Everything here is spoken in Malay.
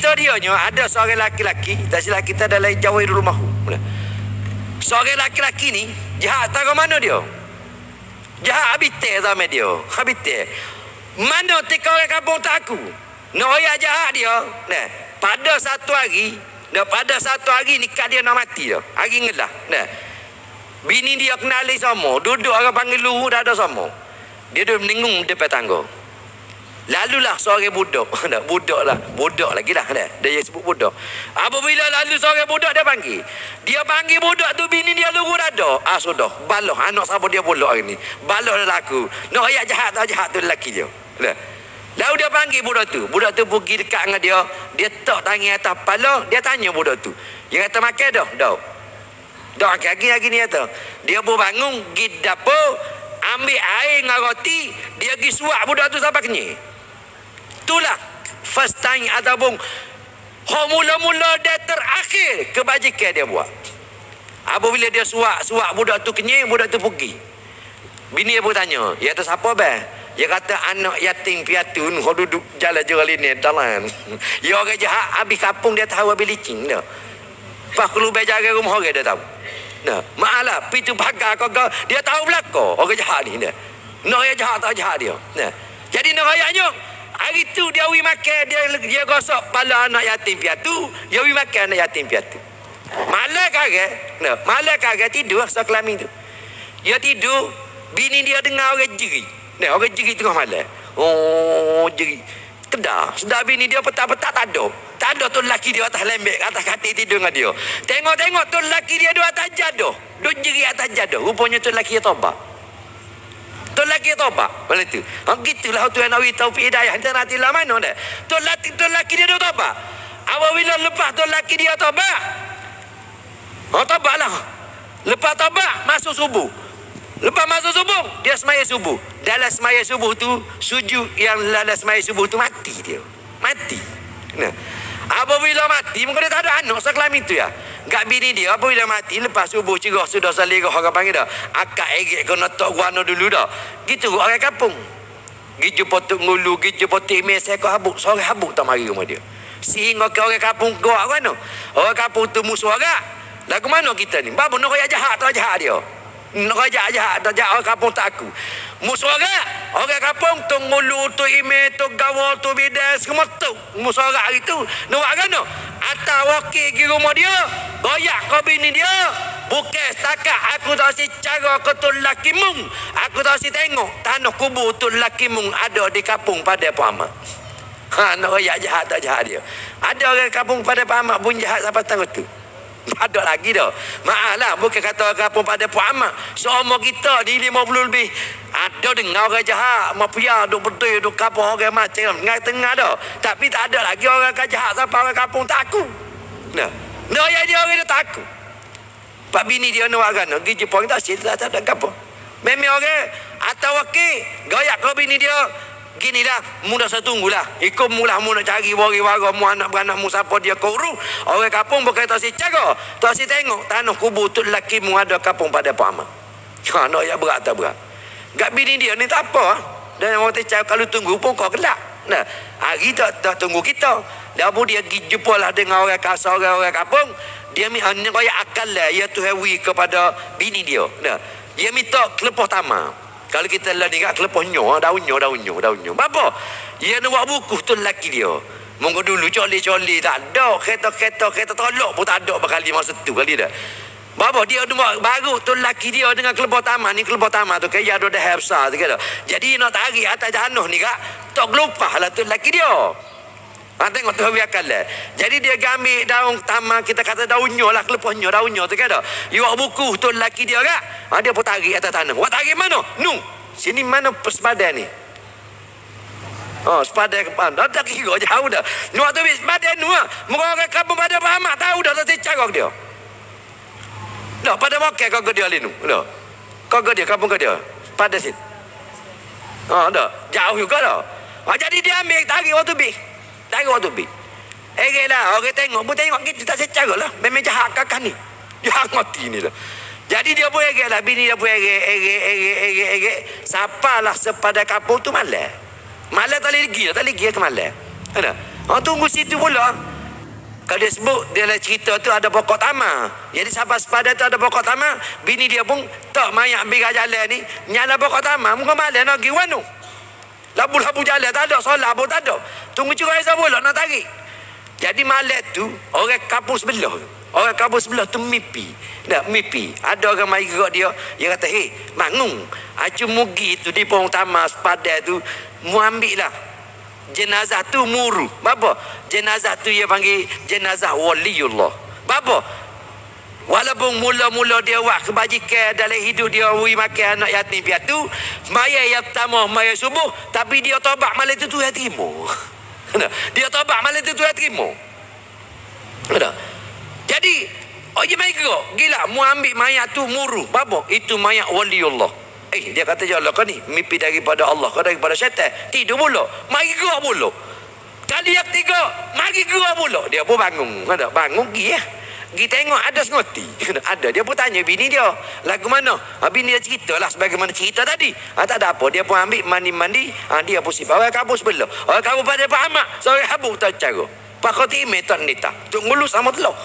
cerita dia nyo ada seorang laki-laki, tak silap kita ada lain Jawa di rumah. Seorang laki-laki ni jahat tahu mana dia? Jahat habis teh sama dia. Habis teh. Mana tika orang kampung tak aku? Noya jahat dia. Nah, pada satu hari, nah, pada satu hari nikah dia nak mati dia. Hari ngelah. Nah. Bini dia kenali sama. Duduk orang panggil luhu dah ada sama. Dia duduk meningung depan tangga. Lalulah seorang budak. Dah budak lah. Budak lagi lah. Dah. Dia sebut budak. Apabila lalu seorang budak dia panggil. Dia panggil budak tu bini dia lugu dada. Ah sudah. Baloh. Anak siapa dia pula hari ni. Baloh dah laku. Nak ayat jahat tak jahat tu lelaki dia. Dah. Lalu dia panggil budak tu. Budak tu pergi dekat dengan dia. Dia tak tangan atas kepala. Dia tanya budak tu. Dia kata makan dah. Dah. Dah kaki lagi ni kata. Dia pun bangun. Pergi dapur. Ambil air dengan roti. Dia pergi suap budak tu sampai kenyik itulah first time ataupun oh, mula-mula dia terakhir kebajikan dia buat. Apabila dia suak-suak budak tu kenying budak tu pergi. Bini dia pun tanya ya tu siapa be dia kata anak yatim piatu kau duduk jalan jual ini dalam ya orang jahat habis kapung dia tahu habis licin dah. Pas keluar jaga rumah orang dia tahu. Nah malah pitu pagar kau kau dia tahu belaka orang jahat ni dah. Nak jahat tak jahat dia. Nah jadi nak ayahnya Hari tu dia wi makan dia dia gosok kepala anak yatim piatu, dia wi makan anak yatim piatu. Malam kagak, nah, malam kagak tidur sekelamin tu. Dia tidur, bini dia dengar orang jeri. Nah, orang jeri tengah malam. Oh, jeri. Kedah. Sedar bini dia petak-petak tak ada. Tak ada tu lelaki dia atas lembek, atas katil tidur dengan dia. Tengok-tengok tu lelaki dia dua atas jaduh. Duk jeri atas jaduh. Rupanya tu lelaki dia tobat. Tu lagi tobat. Mana tu? Ha gitulah Tuhan Nabi taufik hidayah hantar hati lah mana dah. Tu laki tu laki dia tobat. Apabila lepas tu laki dia tobat. Oh tobatlah. Lepas tobat masuk subuh. Lepas masuk subuh dia semaya subuh. Dalam semaya subuh tu sujud yang dalam semaya subuh tu mati dia. Mati. Nah. Apabila mati mungkin dia tak ada anak sekelamin itu ya. Gak bini dia apabila mati lepas subuh cerah sudah salirah orang panggil dah. Akak egek kena tok guano dulu dah. Gitu orang kampung. Gitu potuk ngulu, gitu potuk mes kau habuk. Sore habuk tak mari rumah dia. Sehingga ke orang kampung gua guano. Orang kampung tu musuh agak. Lagu mana kita ni? Babu nak jahat tak jahat dia. Nak jahat jahat tak jahat orang kampung tak aku. Musuh agak. Orang kampung tu ngulu, tu ime, tu gawa, tu bidas. Semua tu. Musuh agak hari tu. Nak agak no? Atau wakil di rumah dia. Goyak kau bini dia. Bukan setakat aku tak si cara ke tu lelaki mung. Aku tak si tengok tanah kubur tu lelaki mung ada di kampung pada Puhamak. Ha, nak royak jahat tak jahat dia. Ada orang kampung pada Puhamak pun jahat sampai tahu tu. Ada lagi dah. Maaf lah. Bukan kata orang kampung pada Puhamak. Semua kita di 50 lebih. Ada dengar orang jahat. Mafia duk betul duk kampung orang macam. Tengah-tengah dah. Tapi tak ada lagi orang jahat sampai orang kampung takut. Nah. Nah, yang dia orang dia takut. Pak bini dia nak kan, pergi Jepang tak sih tak ada apa. Memang orang atau wakil gayak kau bini dia. Gini lah mudah saya tunggulah ikut mulah mu nak cari wari wara mu anak beranak mu siapa dia kuru orang kapung bukan tak si caga tak si tengok. Tanah kubur tu lelaki mu ada kapung pada Pak Ahmad. Ha nak ya berat tak berat? Gak bini dia ni tak apa dan orang tak kalau tunggu pun kau kelak nah hari tak tak tunggu kita dah dia pergi jumpa lah dengan orang kasar orang, orang kapung dia minta kaya akal lah ia tu hewi kepada bini dia nah dia minta kelepah tamar kalau kita lah ni kat kelepah nyo, daun nyo, daun nyo, daun nyo. Apa? Dia nak buat buku tu lelaki dia. Monggo dulu coli-coli tak ada. Kereta-kereta, kereta tolok pun tak ada berkali masa tu kali dah. Bapa dia buat baru tu lelaki dia dengan kelepah taman ni kelepah taman tu kayak ada dah besar tu kata. Jadi nak tarik atas janoh ni kak. Tak gelupah lah tu lelaki dia. Ha, tengok tu hawi akal lah. Jadi dia ambil daun taman kita kata daunnya lah kelepahnya daunnya tu kata. You buku tu lelaki dia kak. Ha, dia pun tarik atas tanah. Wah tarik mana? Nu. Sini mana sepadan ni? Oh, sepadan ke mana? Dah tak kira jauh dah. Nu tu bis sepadan nu ah. Muka orang kampung pada Muhammad tahu dah tak cakap dia. Dah pada mokel kau ke dia linu. Dah. Kau ke dia kampung ke dia. Pada sini. Oh, dah. Jauh juga dah. Ha, jadi dia ambil tarik waktu bis. Tarik waktu bis. Eh, lah. Orang tengok pun tengok kita tak secara lah. Memang jahat kakak ni. Jahat mati ni lah. Jadi dia pun egek lah. Bini dia pun egek, egek, egek, egek, egek. Siapalah sepada kampung tu malam. Malam tak boleh pergi. Tak boleh pergi ke malam. Ada. Oh, tunggu situ pula. Kalau dia sebut dia dalam cerita tu ada pokok tamar. Jadi sampai sepada tu ada pokok tamar, bini dia pun tak mayak ambil jalan ni, nyala pokok tamar, muka malam nak pergi wanu. Labu-labu jalan tak ada, solat pun tak ada. Tunggu cukai sabola nak tarik. Jadi malam tu orang kampung sebelah. Orang kampung sebelah tu mimpi. Tak mimpi. Ada orang mai gerak dia, dia kata, "Hei, mangung. Acu mugi tu di pohon tamar sepadan tu, mu ambil lah jenazah tu muru. Bapa? Jenazah tu dia panggil jenazah waliullah. Bapa? Walaupun mula-mula dia buat kebajikan dalam hidup dia wi makan anak yatim piatu, maya yang pertama maya subuh, tapi dia tobat malam itu Tuhan terima. dia tobat malam itu Tuhan terima. Ada. Jadi, oh je mai. Gila, mu ambil mayat tu muru. Bapa? Itu mayat waliullah. Eh, dia kata je Allah kau ni mimpi daripada Allah, kau daripada syaitan. Tidur pula. Mari gerak pula. Kali yang ketiga, mari gerak pula. Dia pun bangun. Ada bangun pergi ya. Pergi tengok ada sengoti. ada. Dia pun tanya bini dia. Lagu mana? Ha, bini dia cerita lah sebagaimana cerita tadi. Ha, tak ada apa. Dia pun ambil mandi-mandi. Ha, dia pun simpan. Orang kabur sebelah. Orang kabur pada Pak Ahmad. Seorang habuk tak cara. Pak kau timeh tak nita. Ngulus sama telur.